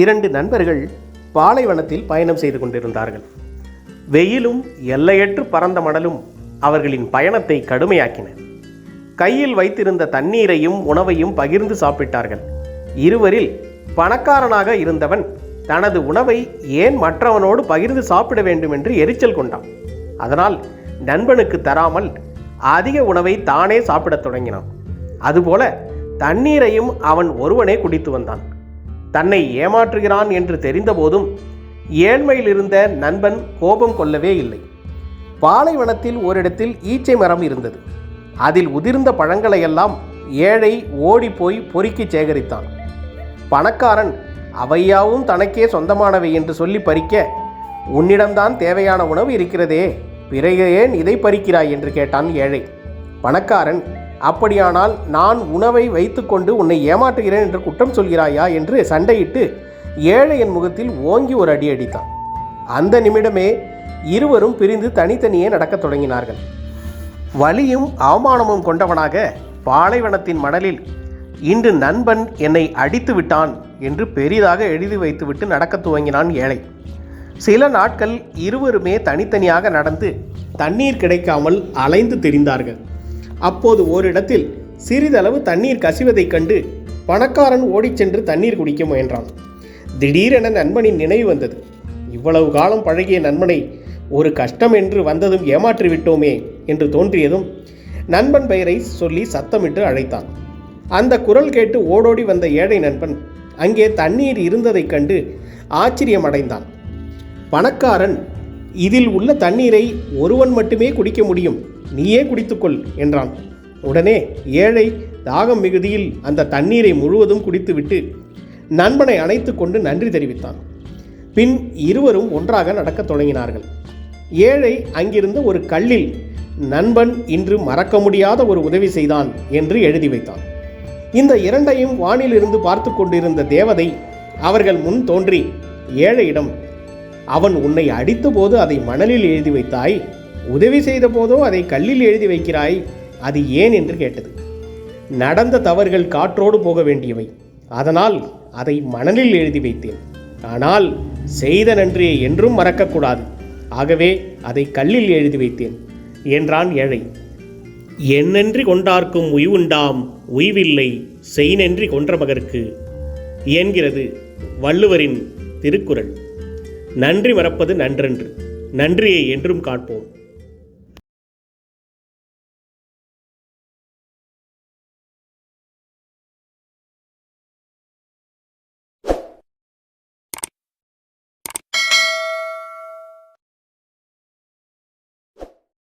இரண்டு நண்பர்கள் பாலைவனத்தில் பயணம் செய்து கொண்டிருந்தார்கள். வெயிலும் எல்லையற்று பறந்த மடலும் அவர்களின் பயணத்தை கடுமையாக்கின. கையில் வைத்திருந்த தண்ணீரையும் உணவையும் பகிர்ந்து சாப்பிட்டார்கள். இருவரில் பணக்காரனாக இருந்தவன் தனது உணவை ஏன் மற்றவனோடு பகிர்ந்து சாப்பிட வேண்டும் என்று எரிச்சல் கொண்டான். அதனால் நண்பனுக்கு தராமல் அதிக உணவை தானே சாப்பிடத் தொடங்கினான். அதுபோல தண்ணீரையும் அவன் ஒருவனே குடித்து வந்தான். தன்னை ஏமாற்றுகிறான் என்று தெரிந்தபோதும் ஏழ்மையில் இருந்த நண்பன் கோபம் கொள்ளவே இல்லை. பாலைவனத்தில் ஓரிடத்தில் ஈச்சை மரம் இருந்தது. அதில் உதிர்ந்த பழங்களையெல்லாம் ஏழை ஓடிப்போய் பொறுக்கி சேகரித்தான். பணக்காரன் அவையாவும் தனக்கே சொந்தமானவை என்று சொல்லி பறிக்க உன்னிடம்தான் தேவையான உணவு இருக்கிறதே பிறகு ஏன் இதை பறிக்கிறாய் என்று கேட்டான் ஏழை. பணக்காரன் அப்படியானால் நான் உணவை வைத்துக்கொண்டு உன்னை ஏமாற்றுகிறேன் என்று குற்றம் சொல்கிறாயா என்று சண்டையிட்டு ஏழையின் முகத்தில் ஓங்கி ஒரு அடி அடித்தான். அந்த நிமிடமே இருவரும் பிரிந்து தனித்தனியே நடக்கத் தொடங்கினார்கள். வலியும் அவமானமும் கொண்டவனாக பாலைவனத்தின் மணலில் இன்று நண்பன் என்னை அடித்து விட்டான் என்று பெரிதாக எழுதி வைத்துவிட்டு நடக்கத் துவங்கினான் ஏழை. சில நாட்கள் இருவருமே தனித்தனியாக நடந்து தண்ணீர் கிடைக்காமல் அலைந்து திரிந்தார்கள். அப்போது ஓரிடத்தில் சிறிதளவு தண்ணீர் கசிவதைக் கண்டு பணக்காரன் ஓடிச் சென்று தண்ணீர் குடிக்க முயன்றான். திடீரென நண்பனின் நினைவு வந்தது. இவ்வளவு காலம் பழகிய நண்பனை ஒரு கஷ்டம் என்று வந்ததும் ஏமாற்றி விட்டோமே என்று தோன்றியதும் நண்பன் பெயரை சொல்லி சத்தமிட்டு அழைத்தான். அந்த குரல் கேட்டு ஓடோடி வந்த ஏழை நண்பன் அங்கே தண்ணீர் இருந்ததைக் கண்டு ஆச்சரியமடைந்தான். பணக்காரன் இதில் உள்ள தண்ணீரை ஒருவன் மட்டுமே குடிக்க முடியும். நீயே குடித்துக்கொள் என்றான். உடனே ஏழை தாகம் மிகுதியில் அந்த தண்ணீரை முழுவதும் குடித்துவிட்டு நண்பனை அணைத்து கொண்டு நன்றி தெரிவித்தான். பின் இருவரும் ஒன்றாக நடக்கத் தொடங்கினார்கள். ஏழை அங்கிருந்த ஒரு கல்லில் நண்பன் இன்று மறக்க முடியாத ஒரு உதவி செய்தான் என்று எழுதி வைத்தான். இந்த இரண்டையும் வானிலிருந்து பார்த்து கொண்டிருந்த தேவதை அவர்கள் முன் தோன்றி ஏழையிடம் அவன் உன்னை அடித்தபோது அதை மணலில் எழுதி வைத்தாய். உதவி செய்த போதோ அதை கல்லில் எழுதி வைக்கிறாய். அது ஏன் என்று கேட்டது. நடந்த தவறுகள் காற்றோடு போக வேண்டியவை. அதனால் அதை மணலில் எழுதி வைத்தேன். ஆனால் செய்த நன்றியை என்றும் மறக்கக்கூடாது. ஆகவே அதை கல்லில் எழுதி வைத்தேன் என்றான் ஏழை. என்னென்றி கொண்டார்க்கும் உய்வுண்டாம் உய்வில்லை செய்நென்றி கொன்ற மகற்கு என்கிறது வள்ளுவரின் திருக்குறள். நன்றி மறப்பது நன்றன்று. நன்றியை என்றும் காட்போம்